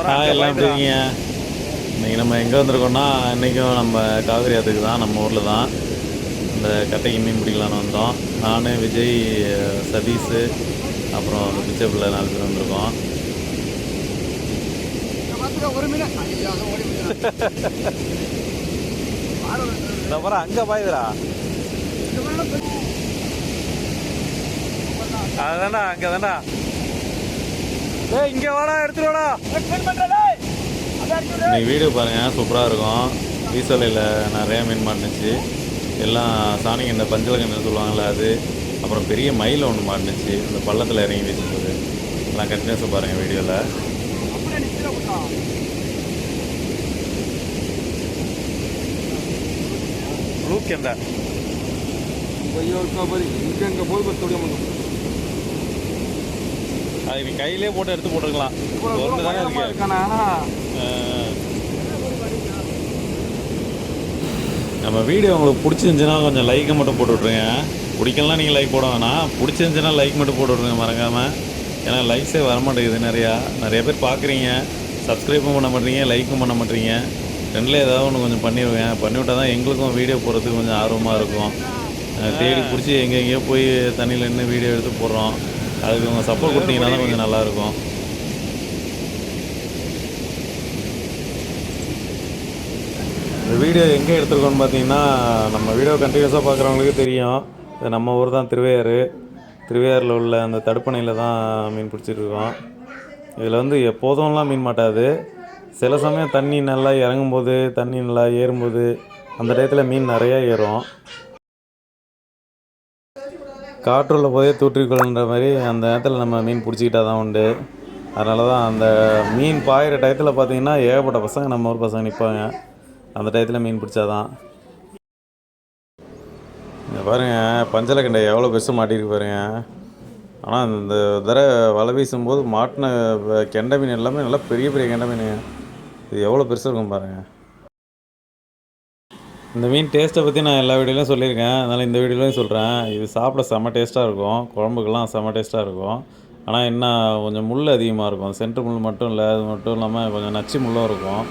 எல்லாம் எப்படி இருக்கீங்க? இன்றைக்கி நம்ம எங்கே வந்திருக்கோம்னா இன்றைக்கும் நம்ம காவிரி ஆற்றுக்கு தான் நம்ம ஊரில் தான். இந்த கட்டைக்கு மீன் பிடிக்கலான்னு வந்தோம். நான் விஜய் சதீஷ் அப்புறம் அந்த பிச்சை பிள்ளை நாலு பேர் வந்திருக்கோம். பாரு அங்கே பாயுதுடா அதுதான்டா அங்கே தான்டா ஏய் இங்கே வாடா எடுத்துட்டு வாடா. இன்னைக்கு வீடியோ பாருங்கள் சூப்பராக இருக்கும். வீசலையில் நிறைய மீன் மாட்டுனுச்சு. எல்லாம் சாணிக்கு இந்த பஞ்சலகன்னு சொல்லுவாங்கள்ல அது. அப்புறம் பெரிய மயில் ஒன்று மாட்டுனுச்சு. இந்த பள்ளத்தில் இறங்கி வீசும்போது. எல்லாம் கண்டினியூஸாக பாருங்கள் வீடியோவில். லூக் எந்த ஐயோ, இருக்கா பாரு. இங்க இங்க போய் பார்த்து ஓடி வந்து. அது நீ கையிலே போட்டு எடுத்து போட்டுருக்கலாம். தூரம் ஒன்று தானே இருக்கு. நம்ம வீடியோ உங்களுக்கு பிடிச்சிருந்துச்சுன்னா கொஞ்சம் லைக்கை மட்டும் போட்டு விட்ருங்க பிடிக்கலாம் நீங்கள் லைக் போட வேணாம். பிடிச்சிருந்துச்சுன்னா லைக் மட்டும் போட்டு விட்ருங்க மறக்காமல் ஏன்னா லைக்ஸே வர மாட்டேங்குது நிறையா. நிறைய பேர் பார்க்குறீங்க. சப்ஸ்கிரைபும் பண்ண மாட்டீங்க லைக்கும் பண்ண மாட்டீங்க. ரெண்டில் ஏதாவது ஒன்று கொஞ்சம் பண்ணிடுவேன் பண்ணிவிட்டால் தான் எங்களுக்கும் வீடியோ போடுறதுக்கு கொஞ்சம் ஆர்வமாக இருக்கும். தேடி பிடிச்சி எங்கே எங்கேயோ போய் தண்ணியில் நின்று வீடியோ எடுத்து போடுறோம். அதுக்கு உங்கள் சப்போர்ட் கொடுத்தீங்கன்னா தான் கொஞ்சம் நல்லாயிருக்கும். இந்த வீடியோ எங்கே எடுத்திருக்கோம்னு பார்த்தீங்கன்னா நம்ம வீடியோ கண்டினியூஸாக பார்க்குறவங்களுக்கு தெரியும். இது நம்ம ஊர் தான் திருவையாறு. திருவையாறில் உள்ள அந்த தடுப்பணையில் தான் மீன் பிடிச்சிருக்கோம். இதில் வந்து எப்போதும்லாம் மீன் மாட்டாது. சில சமயம் தண்ணி நல்லா இறங்கும்போது தண்ணி நல்லா ஏறும்போது அந்த டயத்தில் மீன் நிறையா ஏறும். காற்றுள்ள போதே தூற்றிக்கொள்ளுன்ற மாதிரி அந்த நேரத்தில் நம்ம மீன் பிடிச்சிக்கிட்டா தான் உண்டு. அதனால தான் அந்த மீன் பாயிற டயத்தில் பார்த்தீங்கன்னா ஏகப்பட்ட பசங்க நம்ம ஊர் பசங்க நிற்பாங்க அந்த டயத்தில் மீன் பிடிச்சாதான். இங்க பாருங்கள் பஞ்சலக்கண்டை எவ்வளோ பெருசு மாட்டிருக்கு பாருங்க. ஆனால் இந்த தடவை வலை வீசும்போது மாட்டின கெண்டை மீன் எல்லாமே நல்லா பெரிய பெரிய கெண்டை மீன் இது எவ்வளோ பெருசாக இருக்கும் பாருங்கள் இந்த மீன் டேஸ்ட்டை பற்றி நான் எல்லா வீடியோலையும் சொல்லியிருக்கேன். அதனால் இந்த வீடியோலையும் சொல்கிறேன் இது சாப்பிட செம்ம டேஸ்ட்டாக இருக்கும். குழம்புக்கெல்லாம் செம்ம டேஸ்ட்டாக இருக்கும். ஆனால் என்ன கொஞ்சம் முள் அதிகமாக இருக்கும். சென்ட்ரு முள் மட்டும் இல்லை அது மட்டும் இல்லாமல் கொஞ்சம் நச்சு முள்ளும் இருக்கும்.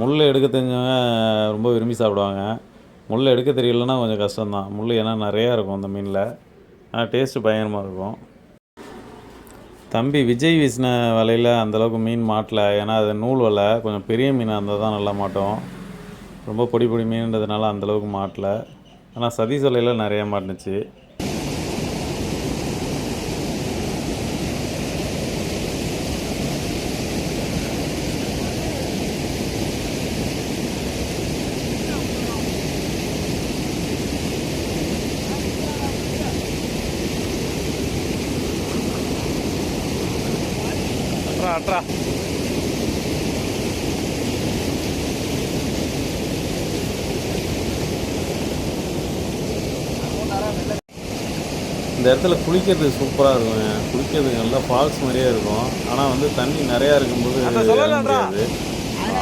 முள் எடுக்க தெரிஞ்சவங்க ரொம்ப விரும்பி சாப்பிடுவாங்க. முள் எடுக்க தெரியலன்னா கொஞ்சம் கஷ்டம்தான். முள் ஏன்னா நிறையா இருக்கும் அந்த மீனில். ஆனால் டேஸ்ட்டு பயங்கரமாக இருக்கும். தம்பி விஜய் வீசின வலையில் அந்தளவுக்கு மீன் மாட்டலை. ஏன்னா அது நூல் வலை. கொஞ்சம் பெரிய மீனாக இருந்தால் தான் நல்லா மாட்டோம். ரொம்ப பொடி பொடி மீன்ன்றதுனால அந்தளவுக்கு மாட்டல. ஆனால் சதீஷ் வலையில் நிறைய மாட்டுனுச்சு. அட்ரா அட்ரா. இடத்துல குளிக்கிறதுக்கு சூப்பராக இருக்குங்க குளிக்கிறதுக்கு நல்லா ஃபால்ஸ் மாதிரியே இருக்கும். ஆனால் வந்து தண்ணி நிறையா இருக்கும்போது முடியாது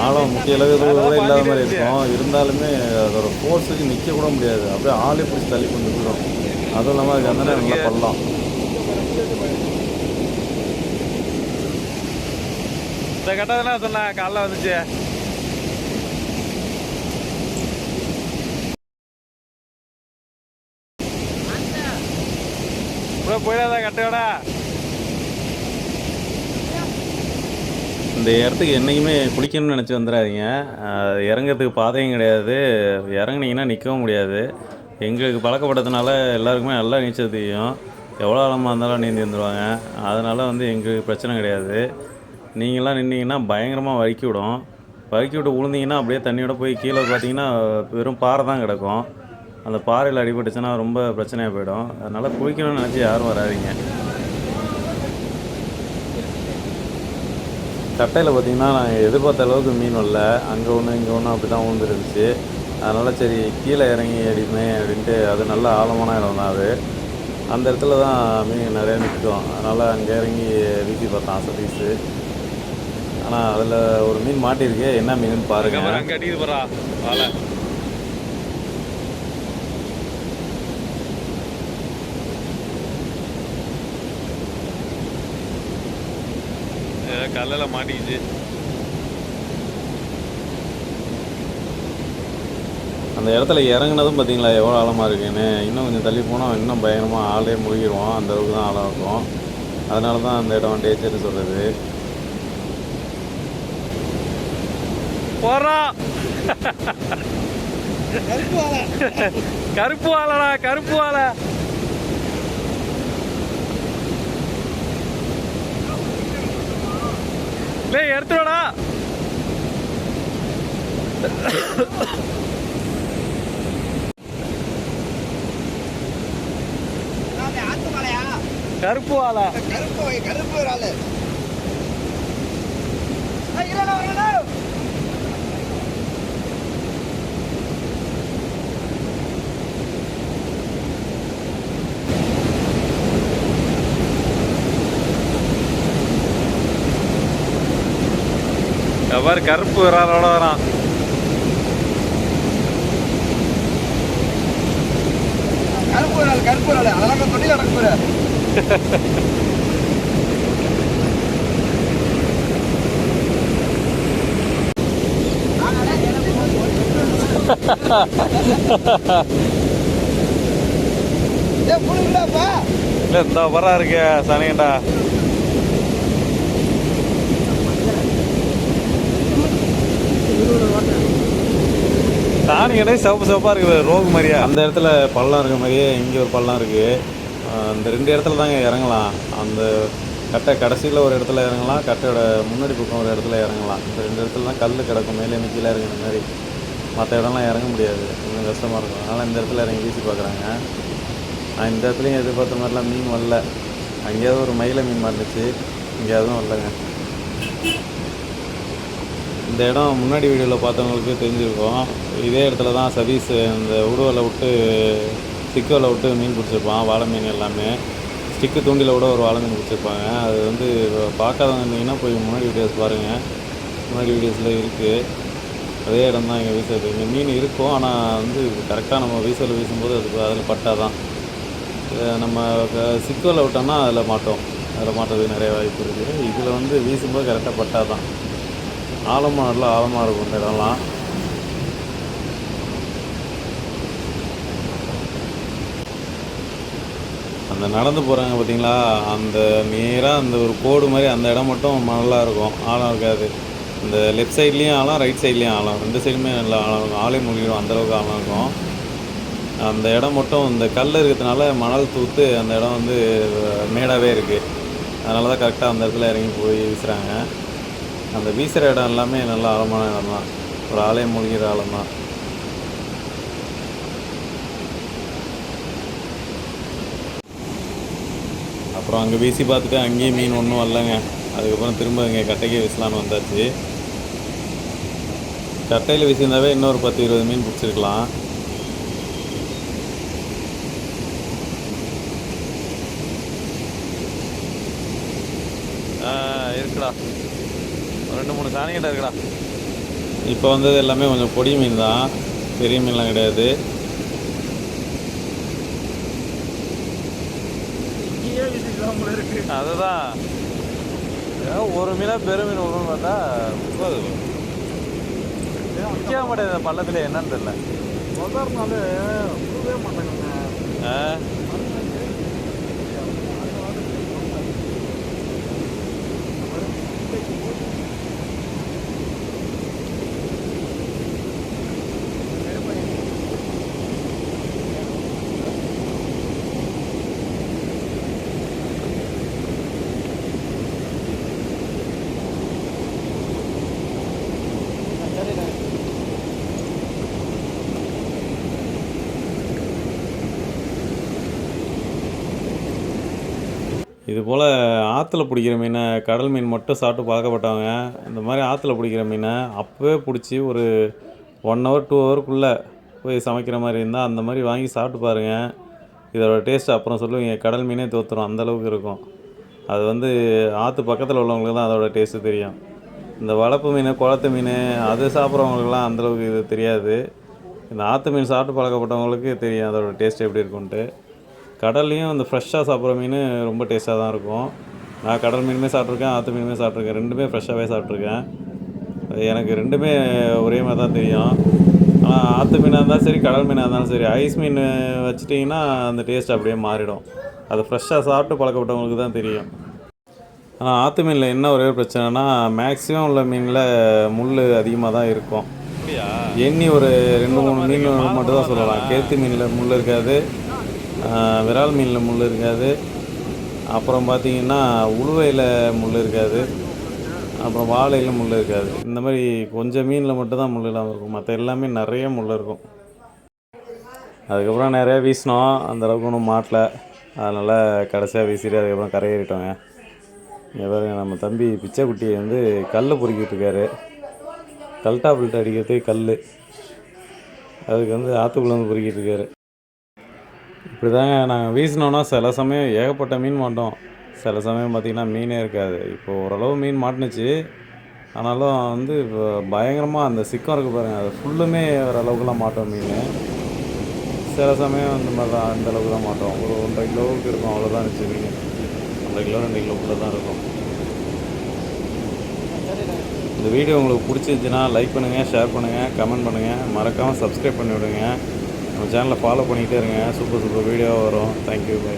ஆழம் முக்கிய அளவு கூட இல்லாத மாதிரி இருக்கும். இருந்தாலுமே அதோட ஃபோர்ஸுக்கு நிற்க கூட முடியாது. அப்படியே ஆளே பிடிச்சி தள்ளி கொண்டு போயிடும். அதுவும் இல்லாமல் அதுக்கு அந்த நேரம் நல்லா பள்ளம் இந்த கட்டதுனா சொன்னேன் காலைல வந்துச்சு. ப்ரோ போயிடாத கட்டையோட இந்த இடத்துக்கு என்றைக்குமே குளிக்கணும்னு நினச்சி வந்துடாதீங்க. இறங்கிறதுக்கு பாதையும் கிடையாது. இறங்குனீங்கன்னா நிற்கவும் முடியாது. எங்களுக்கு பழக்கப்பட்டதுனால எல்லாருக்குமே நல்லா நீச்சல் தெரியும். எவ்வளோ ஆழமாக இருந்தாலும் நீந்தி வந்துடுவாங்க அதனால் வந்து எங்களுக்கு பிரச்சனை கிடையாது. நீங்களாம் நின்றீங்கன்னா பயங்கரமாக வழுக்கி விடும். வழுக்கி விட்டு விழுந்தீங்கன்னா அப்படியே தண்ணியோட போய் கீழே பார்த்தீங்கன்னா வெறும் பாறை தான் கிடக்கும். அந்த பாறையில் அடிபட்டுச்சுன்னா ரொம்ப பிரச்சனையாக போயிடும். அதனால் குளிக்கணும்னு நினச்சி யாரும் வராதீங்க. கட்டையில் பார்த்தீங்கன்னா நான் எதிர்பார்த்த அளவுக்கு மீன் வரல. அங்கே ஒன்று இங்கே ஒன்று அப்படி தான் விழுந்துருந்துச்சு அதனால் சரி கீழே இறங்கி அடிப்போமே அப்படின்ட்டு அது நல்ல ஆழமான இடம் தான் அது. அந்த இடத்துல தான் மீன் நிறையா நிற்கும். அதனால் அங்கே இறங்கி வீசி பார்த்தான் சதீஷு ஆனால் அதில் ஒரு மீன் மாட்டியிருக்கு. என்ன மீனுன்னு பாருங்கள் அங்க அடிக்குது போறா வாழை ஏதோ கல்லில் மாட்டிக்கிச்சு. அந்த இடத்துல இறங்குனதும் பார்த்தீங்களா எவ்வளோ ஆழமாக இருக்குன்னு? இன்னும் கொஞ்சம் தள்ளி போனால் இன்னும் பயங்கரமாக ஆளே முழுகிடுவோம் அந்த அளவுக்கு தான் ஆழம் இருக்கும். அதனால தான் அந்த இடம் டேச்சர்னு சொல்கிறது போகிறோம் கருப்பு வாழடா கருப்பு வாழை டேய் எடுத்துடா ஆத்து கருப்பு வாழை கருப்பு கருப்பு ஒரு எவ்வாறு கருப்பு விராலோட வரான். கருப்பு ஆளு கருப்பு ஆளு அதெல்லாம் தொட்டி நடக்க இல்லை இந்த வரா இருக்கு சனியண்டா சாணி கடை சிவப்பு சிவப்பாக இருக்குது ரோகு மாதிரியா? அந்த இடத்துல பள்ளம் இருக்க மாதிரியே இங்கே ஒரு பள்ளம் இருக்குது அந்த ரெண்டு இடத்துல தாங்க இறங்கலாம். அந்த கட்டை கடைசியில் ஒரு இடத்துல இறங்கலாம் கட்டையோட முன்னாடி பக்கம் ஒரு இடத்துல இறங்கலாம். இந்த ரெண்டு இடத்துல தான் கல் கிடக்கும் மேலே கீழே இறங்குற மாதிரி. மற்ற இடம்லாம் இறங்க முடியாது கொஞ்சம் கஷ்டமாக இருக்கும். அதனால் இந்த இடத்துல இறங்கி வீசி பார்க்குறாங்க. நான் இந்த இடத்துலையும் எதிர்பார்த்த மாதிரிலாம் மீன் வரல. அங்கேயாவது ஒரு மயில மீன் மாட்டுச்சு. இங்கே அதுவும் வரலங்க. இந்த இடம் முன்னாடி வீடியோவில் பார்த்தவங்களுக்கு தெரிஞ்சிருக்கும். இதே இடத்துல தான் சதீஷ் இந்த உடுவலை விட்டு ஸ்டிக்கோவில் விட்டு மீன் பிடிச்சிருப்பான் வாழை மீன் எல்லாமே. ஸ்டிக்கு தூண்டில கூட ஒரு வாழை மீன் பிடிச்சிருப்பாங்க. அது வந்து பார்க்காதவங்க இருந்தீங்கன்னா போய் முன்னாடி வீடியோஸ் பாருங்கள் முன்னாடி வீடியோஸில் இருக்குது அதே இடம் தான் இங்கே வீசுறது. இங்கே மீன் இருக்கும் ஆனால் வந்து கரெக்டாக நம்ம வீசல் வீசும்போது அது அதில் பட்டா தான். நம்ம சிக்கோவில் விட்டோம்னா அதில் மாட்டோம். அதில் மாட்டுறதுக்கு நிறைய வாய்ப்பு இருக்குது இதில் வந்து வீசும்போது கரெக்டாக பட்டா தான். ஆழமாக நல்லா ஆழமாக இருக்கும் இந்த இடம்லாம். அந்த நடந்து போகிறாங்க பார்த்தீங்களா அந்த நேராக அந்த ஒரு கோடு மாதிரி அந்த இடம் மட்டும் நல்லா இருக்கும். ஆழம் இருக்காது. இந்த லெஃப்ட் சைட்லேயும் ஆழம் ரைட் சைட்லேயும் ஆழம். ரெண்டு சைடுமே நல்லா ஆழம் இருக்கும். ஆளே மூழ்கிடும் அந்தளவுக்கு ஆழம் இருக்கும். அந்த இடம் மட்டும் இந்த கல் இருக்கிறதுனால மணல் தூத்து அந்த இடம் வந்து மேடாகவே இருக்குது அதனால தான் கரெக்டாக அந்த இடத்துல இறங்கி போய் வீசுகிறாங்க அந்த வீசுகிற இடம் எல்லாமே நல்லா ஆழமான இடம் தான். ஒரு ஆலயம் மூழ்கிற ஆழம் தான். அப்புறம் அங்கே வீசி பார்த்துட்டு அங்கேயும் மீன் ஒன்றும் வரலங்க. அதுக்கப்புறம் திரும்ப இங்கே கட்டைக்கே வீசலான்னு வந்தாச்சு. கட்டையில் வீசியிருந்தாவே இன்னொரு பத்து இருபது மீன் பிடிச்சிருக்கலாம் ஆ இருக்குடா ஒரு ரெண்டு மூணு சாணிக்கிட்ட இருக்குடா. இப்போ வந்தது எல்லாமே கொஞ்சம் பொடி மீன் தான். பெரிய மீன்லாம் கிடையாது. அதுதான். ஒரு மீனாக பெரும் மீன் விடணும்னு பார்த்தா முப்பது நிற்க மாட்டேது பள்ளத்தில் என்னன்னு தெரியல. உதறனாலே விடவே மாட்டாங்க இது போல் ஆற்றுல பிடிக்கிற மீனை கடல் மீன் மட்டும் சாப்பிட்டு பழக்கப்பட்டவங்க இந்த மாதிரி ஆற்றுல பிடிக்கிற மீனை அப்போவே பிடிச்சி ஒரு ஒன் ஹவர் டூ ஹவருக்குள்ளே போய் சமைக்கிற மாதிரி இருந்தால் அந்த மாதிரி வாங்கி சாப்பிட்டு பாருங்கள் இதோட டேஸ்ட் அப்புறம் சொல்லுவீங்க கடல் மீனே தோற்றுரும் அந்தளவுக்கு இருக்கும். அது வந்து ஆற்று பக்கத்தில் உள்ளவங்களுக்கு தான் அதோட டேஸ்ட்டு தெரியும். இந்த வளப்பு மீன் குளத்து மீன் அது சாப்பிட்றவங்களுக்குலாம் அந்தளவுக்கு இது தெரியாது. இந்த ஆற்று மீன் சாப்பிட்டு பழக்கப்பட்டவங்களுக்கு தெரியும் அதோட டேஸ்ட் எப்படி இருக்குன்ட்டு. கடல்லையும் இந்த ஃப்ரெஷ்ஷாக சாப்பிட்ற மீன் ரொம்ப டேஸ்ட்டாக தான் இருக்கும். நான் கடல் மீனுமே சாப்பிட்ருக்கேன் ஆற்று மீனுமே சாப்பிட்ருக்கேன். ரெண்டுமே ஃப்ரெஷ்ஷாகவே சாப்பிட்ருக்கேன். அது எனக்கு ரெண்டுமே ஒரே மாதிரி தான் தெரியும். ஆனால் ஆற்று மீனாக இருந்தாலும் சரி கடல் மீனாக இருந்தாலும் சரி ஐஸ் மீன் வச்சிட்டிங்கன்னா அந்த டேஸ்ட் அப்படியே மாறிடும். அது ஃப்ரெஷ்ஷாக சாப்பிட்டு பழக்கப்பட்டவங்களுக்கு தான் தெரியும். ஆனால் ஆற்று மீனில் என்ன ஒரே பிரச்சனைனா மேக்ஸிமம் உள்ள மீனில் முள் அதிகமாக தான் இருக்கும். எண்ணி ஒரு ரெண்டு மூணு மீன் மட்டும் தான் சொல்லலாம். கேத்து மீனில் முள் இருக்காது. விரால் மீனில் முள் இருக்காது. அப்புறம் பார்த்திங்கன்னா உழுவையில் முள் இருக்காது. அப்புறம் வாழையில் முள் இருக்காது. இந்த மாதிரி கொஞ்சம் மீனில் மட்டும் தான் முள் இல்லாமல் இருக்கும். மற்ற எல்லாமே நிறைய முள் இருக்கும். அதுக்கப்புறம் நிறையா வீசினோம். அந்தளவுக்கு ஒன்றும் மாட்டல. அதனால் கடைசியாக வீசிட்டு அதுக்கப்புறம் கரையேறிட்டோங்க. இங்கே பாருங்க நம்ம தம்பி பிச்சைக்குட்டி வந்து கல் பொறுக்கிட்டு இருக்காரு. கல்டாபிள்ட்டு அடிக்கிறதுக்கு கல் அதுக்கு வந்து ஆற்றுக்குள்ளே வந்து பொறுக்கிட்டு இருக்காரு. இப்படி தாங்க நாங்கள் வீசினோன்னா சில சமயம் ஏகப்பட்ட மீன் மாட்டோம். சில சமயம் பார்த்திங்கன்னா மீனே இருக்காது. இப்போ ஓரளவு மீன் மாட்டுனுச்சு. ஆனாலும் வந்து இப்போ பயங்கரமாக அந்த சிக்கம் இருக்குது பாருங்கள் அது ஃபுல்லுமே ஓரளவுக்குலாம் அளவுக்குலாம் மாட்டோம் மீன். சில சமயம் அந்த மாதிரி தான் அந்த அளவுக்கு தான் மாட்டோம். ஒரு ஒன்றரை கிலோவுக்கு இருக்கும். அவ்வளோதான் இருந்துச்சு மீன். ஒன்றரை கிலோ ரெண்டு கிலோக்குள்ளே தான் இருக்கும். இந்த வீடியோ உங்களுக்கு பிடிச்சிருந்துச்சுன்னா லைக் பண்ணுங்கள் ஷேர் பண்ணுங்கள் கமெண்ட் பண்ணுங்கள் மறக்காமல் சப்ஸ்கிரைப் பண்ணி விடுங்க நம்ம சேனலை ஃபாலோ பண்ணிக்கிட்டே இருங்க. சூப்பர் சூப்பர் வீடியோ வரும். Thank you bye